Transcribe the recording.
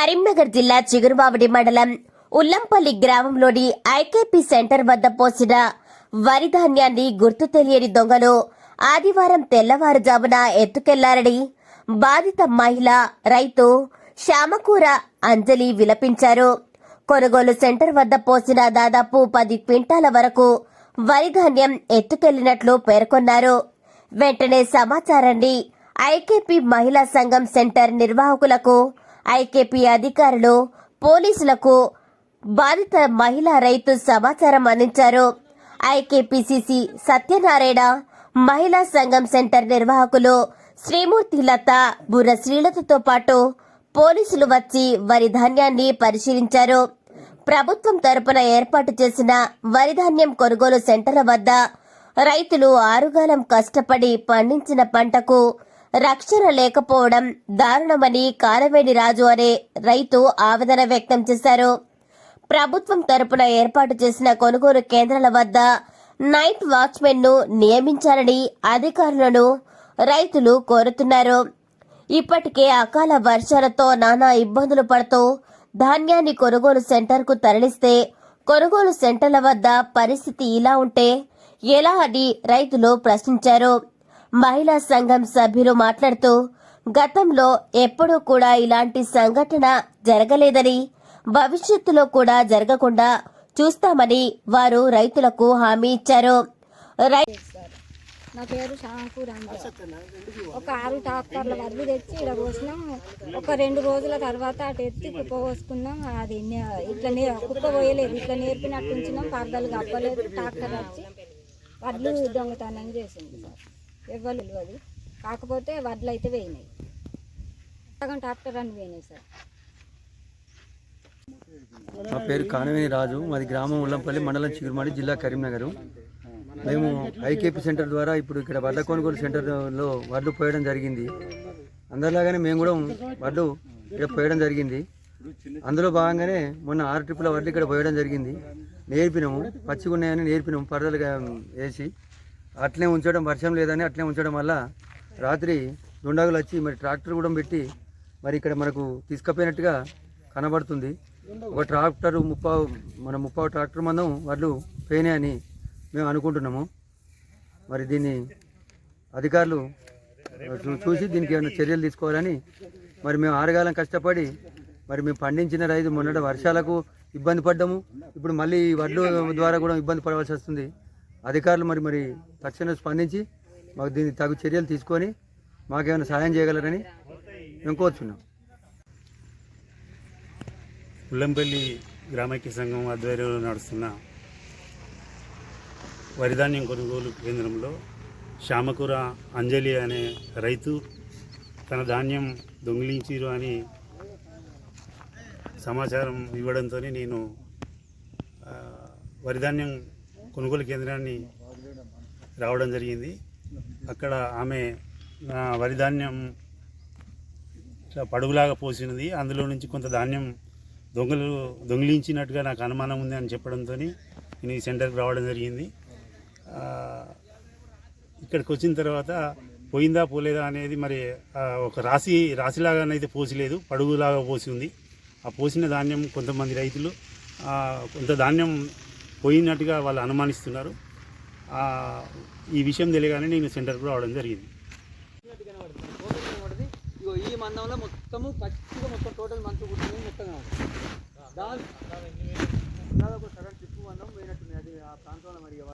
కరీంనగర్ జిల్లా చిగురుమామిడి మండలం ఉల్లంపల్లి గ్రామంలోని ఐకేపీ సెంటర్ వద్ద పోసిన వరి ధాన్యాన్ని గుర్తు తెలియని దొంగలు ఆదివారం తెల్లవారుజామున ఎత్తుకెళ్ళారని బాధిత మహిళ రైతు శ్యామకూర అంజలి విలపించారు. కొనుగోలు సెంటర్ వద్ద పోసిన దాదాపు పది క్వింటాల వరకు వరి ధాన్యం ఎత్తుకెళ్ళినట్లు పేర్కొన్నారు. వెంటనే సమాచారాన్ని ఐకేపీ మహిళా సంఘం సెంటర్ నిర్వాహకులకు ఐకేపీ అధికారులు పోలీసులకు బాధిత మహిళా రైతు సమాచారం అందించారు. ఐకేపీసీసీ సత్యనారాయణ మహిళా సంఘం సెంటర్ నిర్వాహకులు శ్రీమూర్తి లత బుర్ర శ్రీలతతో పాటు పోలీసులు వచ్చి వరి ధాన్యాన్ని పరిశీలించారు. ప్రభుత్వం తరపున ఏర్పాటు చేసిన వరిధాన్యం కొనుగోలు సెంటర్ల వద్ద రైతులు ఆరుగాలం కష్టపడి పండించిన పంటకు రక్షణ లేకపోవడం దారుణమని కారవేణి రాజు అనే రైతు ఆవేదన వ్యక్తం చేశారు. ప్రభుత్వం తరపున ఏర్పాటు చేసిన కొనుగోలు కేంద్రాల వద్ద నైట్ వాచ్మెన్ను నియమించాలని అధికారులను రైతులు కోరుతున్నారు. ఇప్పటికే అకాల వర్షాలతో నానా ఇబ్బందులు పడుతూ ధాన్యాన్ని కొనుగోలు సెంటర్కు తరలిస్తే కొనుగోలు సెంటర్ల వద్ద పరిస్థితి ఇలా ఉంటే ఎలా అని రైతులు ప్రశ్నించారు. మహిళా సంఘం సభ్యులు మాట్లాడుతూ గతంలో ఎప్పుడూ కూడా ఇలాంటి సంఘటన జరగలేదని భవిష్యత్తులో కూడా జరగకుండా చూస్తామని వారు రైతులకు హామీ ఇచ్చారు. నా పేరు షాంకు ఒక ఆరు టాక్టర్ల వడ్లు తెచ్చి ఇక్కడ పోసినాం. ఒక రెండు రోజుల తర్వాత అటు ఎత్తి కుప్ప పోసుకున్నాం. అది ఇట్లా నే కుప్ప పోయలేదు. ఇట్లా నేర్పినట్టు ఉంచినాం. పరదలు కప్పలేదు. ట్రాక్టర్ వచ్చి వడ్లు దొంగతనం చేసింది సార్. ఎవ్వరు తెలియదు కాకపోతే వడ్లు అయితే వేయినాయి. సగం ట్రాక్టర్ అని పోయినాయి సార్. మా పేరు కానవేని రాజు. మాది గ్రామం ఉల్లంపల్లి మండలం చిగురుమాడి జిల్లా కరీంనగర్. మేము ఐకేపీ సెంటర్ ద్వారా ఇప్పుడు ఇక్కడ వడ్ల కొనుగోలు సెంటర్లో వడ్లు పోయడం జరిగింది. అందరిలాగానే మేము కూడా వడ్లు ఇక్కడ పోయడం జరిగింది. అందులో భాగంగానే మొన్న ఆరు ట్రిప్పుల వడ్లు ఇక్కడ పోయడం జరిగింది. నేర్పినాము పచ్చిగా ఉన్నాయని నేర్పినాము పరదలుగా వేసి అట్లే ఉంచడం వర్షం లేదని అట్లే ఉంచడం వల్ల రాత్రి దుండగులు వచ్చి మరి ట్రాక్టర్ కూడా పెట్టి మరి ఇక్కడ మనకు తీసుకపోయినట్టుగా కనబడుతుంది. ఒక ట్రాక్టర్ ముప్పావు మన ముప్పావు ట్రాక్టర్ మందం వడ్లు అని మేము అనుకుంటున్నాము. మరి దీన్ని అధికారులు చూసి దీనికి ఏమైనా చర్యలు తీసుకోవాలని మరి మేము ఆరుగాలం కష్టపడి మరి మేము పండించిన రైతు మొన్నటి వర్షాలకు ఇబ్బంది పడ్డాము. ఇప్పుడు మళ్ళీ ఈ వడ్లు ద్వారా కూడా ఇబ్బంది పడవలసి వస్తుంది. అధికారులు మరి మరి తక్షణం స్పందించి మాకు దీనికి తగు చర్యలు తీసుకొని మాకేమైనా సహాయం చేయగలరని మేము కోరుచున్నాం. ఉల్లంపల్లి గ్రామైక్య సంఘం ఆధ్వర్యంలో నడుస్తున్న వరిధాన్యం కొనుగోలు కేంద్రంలో శ్యామకూర అంజలి అనే రైతు తన ధాన్యం దొంగిలించిరు అని సమాచారం ఇవ్వడంతో నేను వరిధాన్యం కొనుగోలు కేంద్రాన్ని రావడం జరిగింది. అక్కడ ఆమె వరి ధాన్యం పడుగులాగా పోసినది. అందులో నుంచి కొంత ధాన్యం దొంగలు దొంగిలించినట్టుగా నాకు అనుమానం ఉంది అని చెప్పడంతో నేను ఈ సెంటర్కి రావడం జరిగింది. ఇక్కడికి వచ్చిన తర్వాత పోయిందా పోలేదా అనేది మరి ఒక రాశి రాశిలాగానైతే పోసిలేదు. పడుగులాగా పోసి ఉంది. ఆ పోసిన ధాన్యం కొంతమంది రైతులు కొంత ధాన్యం పోయినట్టుగా వాళ్ళు అనుమానిస్తున్నారు. ఈ విషయం తెలియగానే నేను సెంటర్కి రావడం జరిగింది. ఇగో ఈ మందంలో మొత్తము పచ్చిగా మొత్తం టోటల్ మంచు కూర్చుని మొత్తం కనబడుతుంది. దాదాపు సగం ట్రిప్ మందం పోయినట్టుంది. అది ఆ ప్రాంతంలో మరి